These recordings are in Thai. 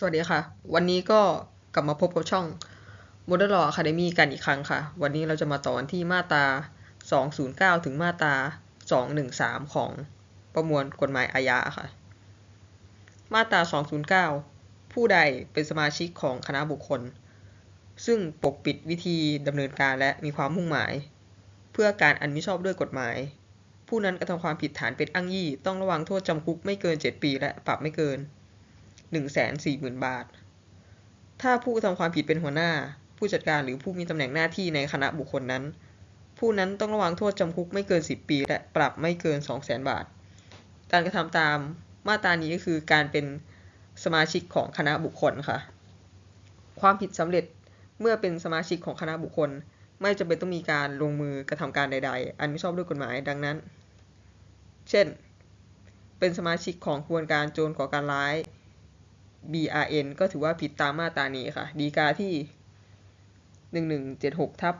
สวัสดีค่ะ วันนี้ก็กลับมาพบกับช่อง Model Law Academy กันอีกครั้งค่ะ วันนี้เราจะมาต่อกันที่มาตรา 209 ถึงมาตรา 213 ของประมวลกฎหมายอาญาค่ะ มาตรา 209 ผู้ใดเป็นสมาชิกของคณะบุคคล ซึ่งปกปิดวิธีดำเนินการและมีความมุ่งหมาย เพื่อการอันมิชอบด้วยกฎหมาย ผู้นั้นกระทำความผิดฐานเป็นอ้างยี่ ต้องระวังโทษจำคุกไม่เกิน 7 ปี และปรับไม่เกิน 140,000บาท ถ้าผู้กระทำความผิดเป็นหัวหน้า ผู้จัดการหรือผู้มีตำแหน่งหน้าที่ในคณะบุคคลนั้น ผู้นั้นต้องระวังโทษจำคุกไม่เกิน 10 ปี และปรับไม่เกิน 200,000 บาท การกระทำตามมาตรานี้ก็คือการเป็นสมาชิกของคณะบุคคลค่ะ ความผิดสำเร็จเมื่อเป็นสมาชิกของคณะบุคคล ไม่จำเป็นต้องมีการลงมือกระทำการใด ๆ อันไม่ชอบด้วยกฎหมายดังนั้น เช่น เป็นสมาชิกของขบวนการโจรก่อการร้าย BRN ก็ถือว่าผิดตามมาตรานี้ค่ะ ดีกาที่ 1176 ทับ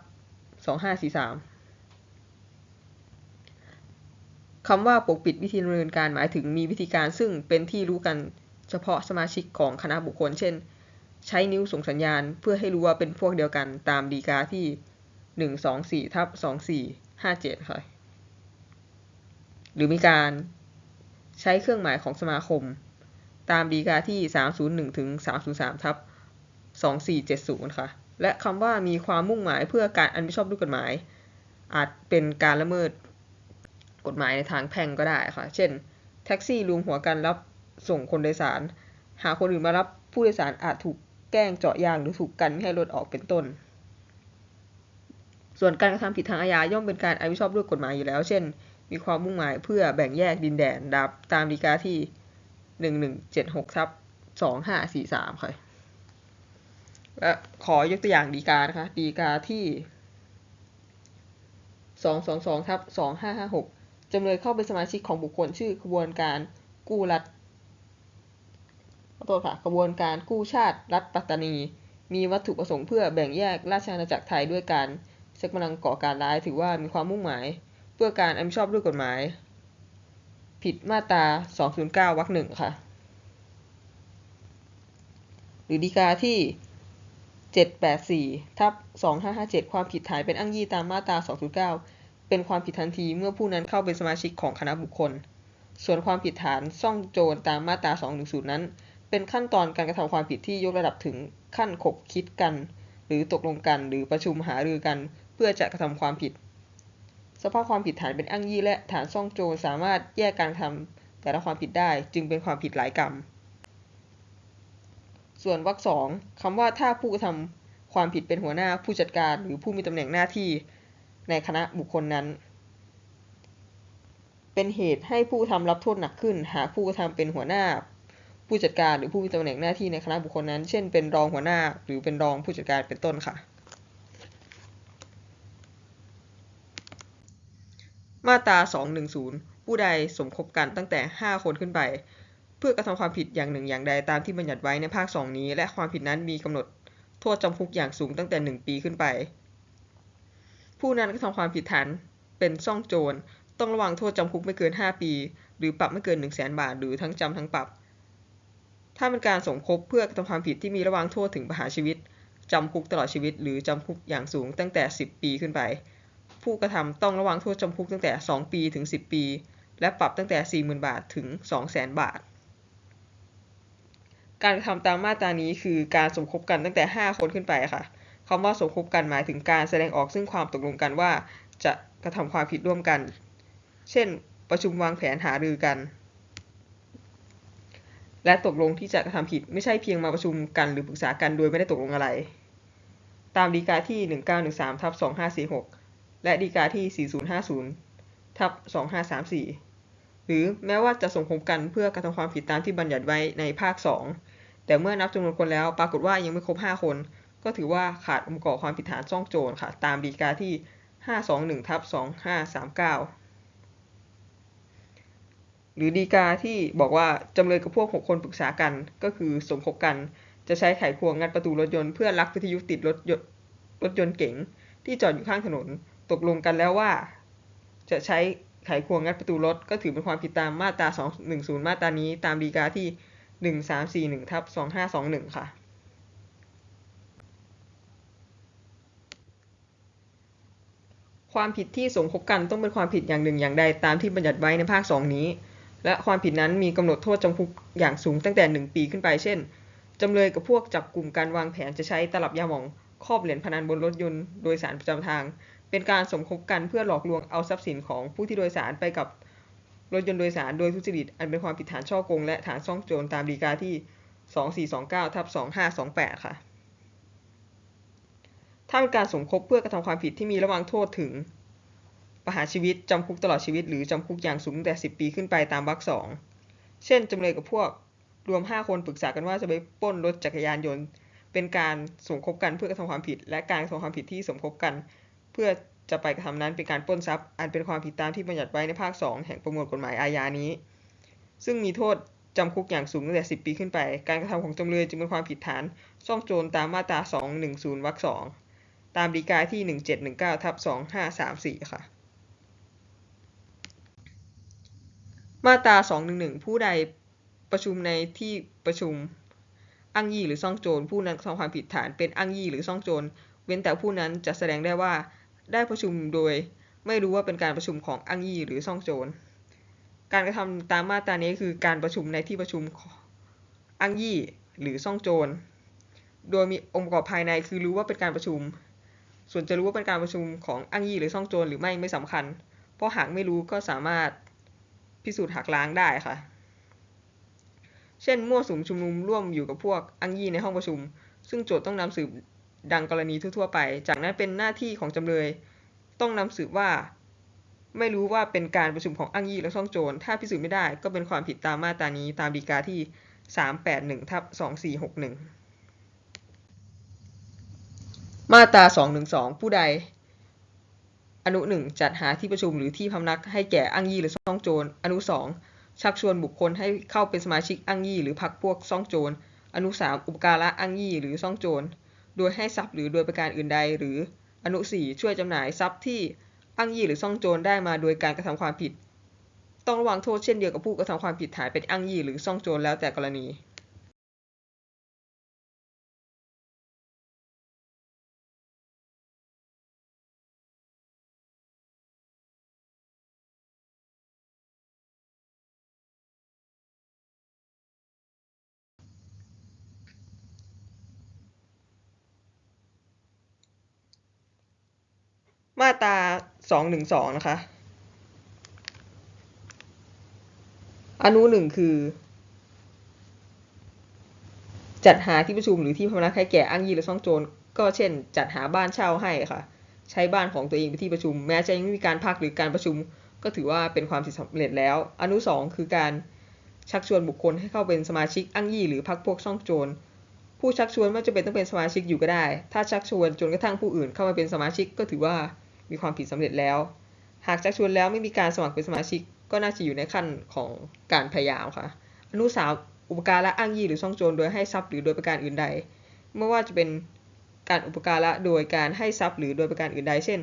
2543 คำว่าปกปิดวิธีดำเนินการหมายถึงมีวิธีการซึ่งเป็นที่รู้กันเฉพาะสมาชิกของคณะบุคคล เช่น ใช้นิ้วส่งสัญญาณเพื่อให้รู้ว่าเป็นพวกเดียวกันตามดีกาที่ 124 ทับ 2457 ค่ะ หรือมีการใช้เครื่องหมายของสมาคม ตามดีกาที่ 301ถึง303ทับ2470 ค่ะ และคำว่ามีความมุ่งหมายเพื่อการอันมิชอบด้วยกฎหมาย อาจเป็นการละเมิดกฎหมายในทางแพ่งก็ได้ค่ะ เช่น แท็กซี่รวมหัวกันรับส่งคนโดยสาร หาคนอื่นมารับผู้โดยสารอาจถูกแกล้งเจาะยางหรือถูกกันไม่ให้รถออกเป็นต้น ส่วนการกระทำผิดทางอาญาย่อมเป็นการอันมิชอบด้วยกฎหมายอยู่แล้ว เช่น มีความมุ่งหมายเพื่อแบ่งแยกดินแดนดับตามดีกาที่ 1176ทับ2543ค่ะและขอยกตัวอย่างดีกานะคะ ดีกาที่222ทับ2556จำเลยเข้าเป็นสมาชิกของบุคคลชื่อขบวนการกู้รัฐขอโทษค่ะขบวนการกู้ชาติรัฐปัตตานี มีวัตถุประสงค์เพื่อแบ่งแยกราชอาณาจักรไทยด้วยการใช้กำลังก่อการร้ายถือว่ามีความมุ่งหมาย เพื่อการอันชอบด้วยกฎหมาย ผิดมาตรา 209 วรรคหนึ่งค่ะ หรือดีกาที่ 784 ทับ 2557 ความผิดฐานเป็นอ้างยี่ตามมาตรา 209 เป็นความผิดทันทีเมื่อผู้นั้นเข้าเป็นสมาชิกของคณะบุคคล ส่วนความผิดฐานซ่องโจรตามมาตรา 210 นั้น เป็นขั้นตอนการกระทำความผิดที่ยกระดับถึงขั้นขบคิดกัน หรือตกลงกันหรือประชุมหารือกัน เพื่อจะกระทำความผิด สภาพความผิดฐานเป็นอ้างยี่และฐานซ่องโจรสามารถแยกการทำแต่ละความผิดได้จึงเป็นความผิดหลายกรรม ส่วนวรรคสองคำว่าถ้าผู้กระทำความผิดเป็นหัวหน้าผู้จัดการหรือผู้มีตำแหน่งหน้าที่ในคณะบุคคลนั้น เป็นเหตุให้ผู้ทำรับโทษหนักขึ้น หากผู้กระทำเป็นหัวหน้า ผู้จัดการหรือผู้มีตำแหน่งหน้าที่ในคณะบุคคลนั้น เช่นเป็นรองหัวหน้าหรือเป็นรองผู้จัดการเป็นต้นค่ะ มาตรา 210 ผู้ใดสมคบกันตั้งแต่ 5 คนขึ้นไป เพื่อกระทำความผิดอย่างหนึ่งอย่างใดตามที่บัญญัติไว้ในภาค 2 นี้ และความผิดนั้นมีกำหนดโทษจำคุกอย่างสูงตั้งแต่ 1 ปีขึ้นไป ผู้นั้นกระทำความผิดฐานเป็นซ่องโจร ต้องระวังโทษจำคุกไม่เกิน 5 ปี หรือปรับไม่เกิน 1 0 0 0 0แบาท หรือทั้งจำทั้งปรับ ถ้าเป็นการสมคบเพื่อกระทำความผิดที่มีระวางโทษถึงประหารชีวิตจำคุกตลอดชีวิต หรือจำคุกอย่างสูงตั้งแต่ 10 ปีขึ้นไป ผู้กระทำต้องระวังโทษจำคุกตั้งแต่ 2 ปีถึง 10 ปี และปรับตั้งแต่ 40,000 บาทถึง 200,000 บาท การกระทำตามมาตรานี้คือการสมคบกันตั้งแต่ 5 คนขึ้นไปค่ะคำว่าสมคบกันหมายถึงการแสดงออกซึ่งความตกลงกันว่า จะกระทำความผิดร่วมกัน เช่น ประชุมวางแผนหารือกัน และตกลงที่จะกระทำผิดไม่ใช่เพียงมาประชุมกันหรือปรึกษากันโดยไม่ได้ตกลงอะไร ตามดีกาที่ 1913ทับ2546 และดีกาที่ 4050 ทับ 2534 หรือแม้ว่าจะสมคบกันเพื่อกระทำความผิดตามที่บัญญัติไว้ในภาค 2 แต่เมื่อนับจำนวนคนแล้วปรากฏว่ายังไม่ครบ 5 คน ก็ถือว่าขาดองค์ประกอบความผิดฐานซ่องโจรค่ะ ตามดีกาที่ 521ทับ2539 หรือดีกาที่บอกว่าจำเลยกับพวก 6 คนปรึกษากัน ก็คือสมคบกัน จะใช้ไขควงงัดประตูรถยนต์เพื่อลักวิทยุติดรถยนต์รถยนต์เก๋งที่จอดอยู่ข้างถนน ตกลงกันแล้วว่า จะใช้ไขควงงัดประตูรถ ก็ถือเป็นความผิดตามมาตรา 210 มาตรานี้ตามดีกาที่ 1341ทับ2521 ค่ะ ความผิดที่สมคบกันต้องเป็นความผิดอย่างหนึ่งอย่างใดตามที่บัญญัติไว้ในภาค 2 นี้ และความผิดนั้นมีกำหนดโทษจำคุกอย่างสูงตั้งแต่ 1 ปีขึ้นไป เช่นจำเลยกับพวกจับกลุ่มการวางแผนจะใช้ตลับยาหม่องครอบเหรียญพนันบนรถยนต์โดยสารประจำทาง เป็นการสมคบกันเพื่อหลอกลวงเอาทรัพย์สินของผู้ที่โดยสารไปกับรถยนต์โดยสารโดยทุจริต อันเป็นความผิดฐานช่อโกงและฐานซ่องโจรตามฎีกาที่ 2429ทับ2528 ค่ะ ถ้าเป็นการสมคบเพื่อกระทำความผิดที่มีระวางโทษถึง ประหารชีวิต จำคุกตลอดชีวิต หรือจำคุกอย่างสูงแต่ 10 ปีขึ้นไปตามวรรคสอง เช่นจำเลยกับพวกรวม 5 คนปรึกษากันว่าจะไปปล้นรถจักรยานยนต์ เป็นการสมคบกันเพื่อกระทำความผิด และการกระทำความผิดที่สมคบกัน เพื่อจะไปกระทำนั้นเป็นการปล้นทรัพย์ อันเป็นความผิดตามที่บัญญัติไว้ในภาค 2 แห่งประมวลกฎหมายอาญานี้ ซึ่งมีโทษจำคุกอย่างสูงตั้งแต่ 10 ปีขึ้นไป การกระทำของจำเลยจึงเป็นความผิดฐานซ่องโจรตามมาตรา 210 วรรคสองตามฎีกาที่ 1719ทับ2534 ค่ะ มาตรา 211 ผู้ใดประชุมในที่ประชุมอ้างยี่หรือซ่องโจรผู้นั้นกระทำความผิดฐานเป็นอ้างยี่หรือซ่องโจร เว้นแต่ผู้นั้นจะแสดงได้ว่าได้ประชุมโดยไม่รู้ว่าเป็นการประชุมของอ้างยี่หรือซ่องโจร การกระทำตามมาตรานี้คือการประชุมในที่ประชุมอ้างยี่หรือซ่องโจร โดยมีองค์ประกอบภายในคือรู้ว่าเป็นการประชุม ส่วนจะรู้ว่าเป็นการประชุมของอ้างยี่หรือซ่องโจรหรือไม่ไม่สำคัญ เพราะหากไม่รู้ก็สามารถพิสูจน์หักล้างได้ค่ะ เช่นมั่วสุมชุมนุมร่วมอยู่กับพวกอ้างยี่ในห้องประชุม ซึ่งโจทย์ต้องนำสืบ ดังกรณีทั่วๆไป จากนั้นเป็นหน้าที่ของจำเลย ต้องนำสืบว่า ไม่รู้ว่าเป็นการประชุมของอ้างยี่และซ่องโจร ถ้าพิสูจน์ไม่ได้ก็เป็นความผิดตามมาตรานี้ตามฎีกาที่ 381ทับ2461 มาตรา 212 ผู้ใด อนุหนึ่งจัดหาที่ประชุมหรือที่พำนักให้แก่อ้างยี่หรือซ่องโจร อนุสองชักชวนบุคคลให้เข้าเป็นสมาชิกอ้างยี่หรือพรรคพวกซ่องโจร อนุสามอุปการะอ้างยี่หรือซ่องโจร โดยให้ทรัพย์หรือโดยประการอื่นใด หรืออนุสี่ช่วยจำหน่ายทรัพย์ที่อ้างยี่หรือซ่องโจรได้มาโดยการกระทำความผิด ต้องระวังโทษเช่นเดียวกับผู้กระทำความผิดฐานเป็นอ้างยี่หรือซ่องโจรแล้วแต่กรณี มาตรา212นะคะ อนุหนึ่งคือ จัดหาที่ประชุมหรือที่พำนักให้แก่อ้างยี่หรือซ่องโจรก็เช่น จัดหาบ้านเช่าให้ค่ะ ใช้บ้านของตัวเองเป็นที่ประชุม แม้จะยังไม่มีการพักหรือการประชุม ก็ถือว่าเป็นความสำเร็จแล้ว อนุสองคือการชักชวนบุคคลให้เข้าเป็นสมาชิกอ้างยี่หรือพรรคพวกซ่องโจรผู้ชักชวนไม่จำเป็นต้องเป็นสมาชิกอยู่ก็ได้ ถ้าชักชวนจนกระทั่งผู้อื่นเข้ามาเป็นสมาชิกก็ถือว่า มีความผิดสำเร็จแล้ว หากชักชวนแล้วไม่มีการสมัครเป็นสมาชิก ก็น่าจะอยู่ในขั้นของการพยายามค่ะ อนุสามอุปการะอ้างยี่หรือซ่องโจรโดยให้ทรัพย์หรือโดยประการอื่นใด ไม่ว่าจะเป็นการอุปการะโดยการให้ทรัพย์หรือโดยประการอื่นใด เช่น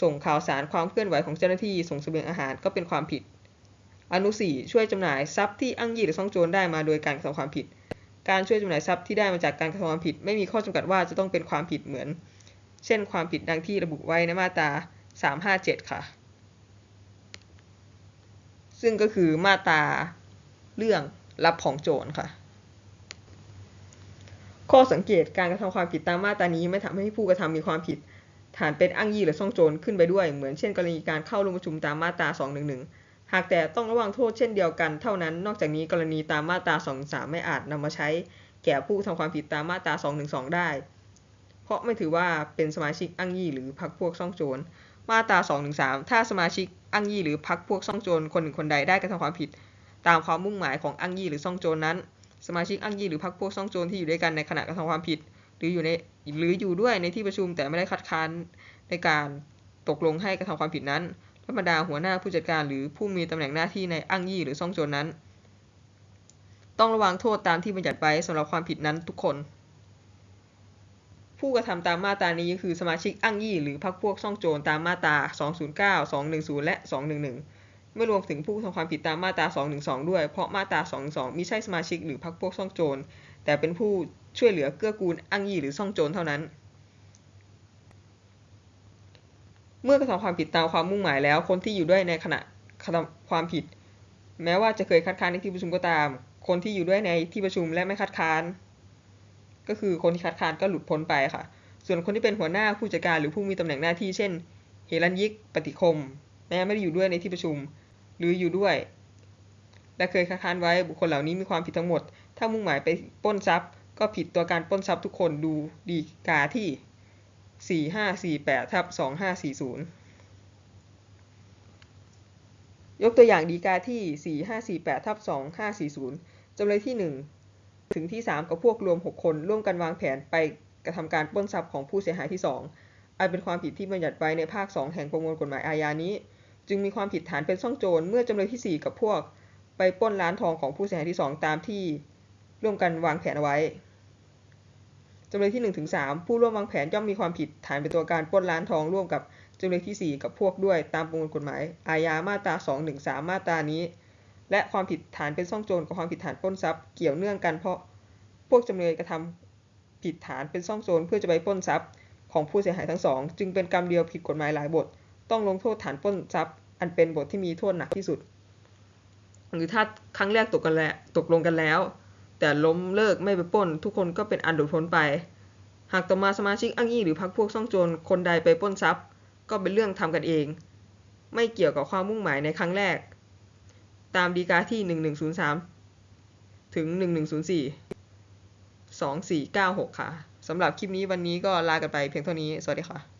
ส่งข่าวสารความเคลื่อนไหวของเจ้าหน้าที่ส่งเสบียงอาหารก็เป็นความผิด อนุสี่ช่วยจำหน่ายทรัพย์ที่อ้างยี่หรือซ่องโจรได้มาโดยการกระทำความผิด การช่วยจำหน่ายทรัพย์ที่ได้มาจากการกระทำความผิด ไม่มีข้อจำกัดว่าจะต้องเป็นความผิดเหมือน เช่นความผิดดังที่ระบุไว้ในมาตรา 357 ค่ะ ซึ่งก็คือมาตราเรื่องรับของโจรค่ะ ข้อสังเกตการกระทำความผิดตามมาตรานี้ไม่ทำให้ผู้กระทำมีความผิดฐานเป็นอ้างยี่หรือซ่องโจรขึ้นไปด้วยเหมือนเช่นกรณีการเข้าร่วมประชุมตามมาตรา 211 หากแต่ต้องระวังโทษเช่นเดียวกันเท่านั้น นอกจากนี้กรณีตามมาตรา 213 ไม่อาจนำมาใช้แก่ผู้ทำความผิดตามมาตรา 212 ได้ เพราะไม่ถือว่าเป็นสมาชิกอ้างยี่หรือพรรคพวกซ่องโจร มาตรา213ถ้าสมาชิกอ้างยี่หรือพรรคพวกซ่องโจรคนหนึ่งคนใดได้กระทำความผิด ตามความมุ่งหมายของอ้างยี่หรือซ่องโจรนั้น สมาชิกอ้างยี่หรือพรรคพวกซ่องโจรที่อยู่ด้วยกันในขณะกระทำความผิด หรืออยู่ในหรืออยู่ด้วยในที่ประชุมแต่ไม่ได้คัดค้านในการตกลงให้กระทำความผิดนั้นธรรมดาหัวหน้าผู้จัดการหรือผู้มีตำแหน่งหน้าที่ในอ้างยี่หรือซ่องโจรนั้น ต้องระวังโทษตามที่บัญญัติไว้สำหรับความผิดนั้นทุกคน ผู้กระทำตามมาตรานี้คือสมาชิกอ้างยี่หรือพรรคพวกซ่องโจรตามมาตรา 209 210 และ 211 ไม่รวมถึงผู้ทำความผิดตามมาตรา 212 ด้วย เพราะมาตรา 212มิใช่สมาชิกหรือพรรคพวกซ่องโจร แต่เป็นผู้ช่วยเหลือเกื้อกูลอ้างยี่หรือซ่องโจรเท่านั้น เมื่อกระทำความผิดตามความมุ่งหมายแล้ว คนที่อยู่ด้วยในขณะกระทำความผิด แม้ว่าจะเคยคัดค้านในที่ประชุมก็ตาม คนที่อยู่ด้วยในที่ประชุมและไม่คัดค้าน ก็คือคนที่คัดค้านก็หลุดพ้นไปค่ะ ส่วนคนที่เป็นหัวหน้าผู้จัดการหรือผู้มีตำแหน่งหน้าที่เช่นเฮรัญยิกปฏิคม แม้ไม่ได้อยู่ด้วยในที่ประชุม หรืออยู่ด้วย และเคยคัดค้านไว้บุคคลเหล่านี้มีความผิดทั้งหมด ถ้ามุ่งหมายไปป้นทรัพย์ ก็ผิดตัวการป้นทรัพย์ทุกคนดูดีกาที่ 4548ทับ2540 ยกตัวอย่างดีกาที่ 4548ทับ2540จำเลยที่ 1 ถึงที่ 3 กับพวกรวม 6 คน ร่วมกันวางแผนไปกระทำการปล้นทรัพย์ของผู้เสียหายที่ 2อันเป็นความผิดที่บัญญัติไว้ในภาค 2 แห่งประมวลกฎหมายอาญานี้ จึงมีความผิดฐานเป็นซ่องโจรเมื่อจำเลยที่ 4 กับพวก ไปปล้นร้านทองของผู้เสียหายที่ 2 ตามที่ร่วมกันวางแผนเอาไว้จำเลยที่1ถึง3ผู้ร่วมวางแผนย่อมมีความผิดฐานเป็นตัวการปล้นร้านทองร่วมกับจำเลยที่ 4 กับพวกด้วยตามประมวลกฎหมายอาญามาตรา 213 มาตรานี้ และความผิดฐานเป็นซ่องโจรกับความผิดฐานปล้นทรัพย์เกี่ยวเนื่องกันเพราะพวกจำเลยกระทำผิดฐานเป็นซ่องโจรเพื่อจะไปปล้นทรัพย์ของผู้เสียหายทั้งสองจึงเป็นกรรมเดียวผิดกฎหมายหลายบท ต้องลงโทษฐานปล้นทรัพย์ อันเป็นบทที่มีโทษหนักที่สุด หรือถ้าครั้งแรกตกกันแล้วตกลงกันแล้ว แต่ล้มเลิกไม่ไปปล้น ทุกคนก็เป็นอันหลุดพ้นไป หากต่อมาสมาชิกอ้างยี่หรือพรรคพวกซ่องโจรคนใดไปปล้นทรัพย์ ก็เป็นเรื่องทำกันเอง ไม่เกี่ยวกับความมุ่งหมายในครั้งแรก ตามดีกาที่ 1103 ถึง 1104 2496 ค่ะ สำหรับคลิปนี้วันนี้ก็ลากันไปเพียงเท่านี้ สวัสดีค่ะ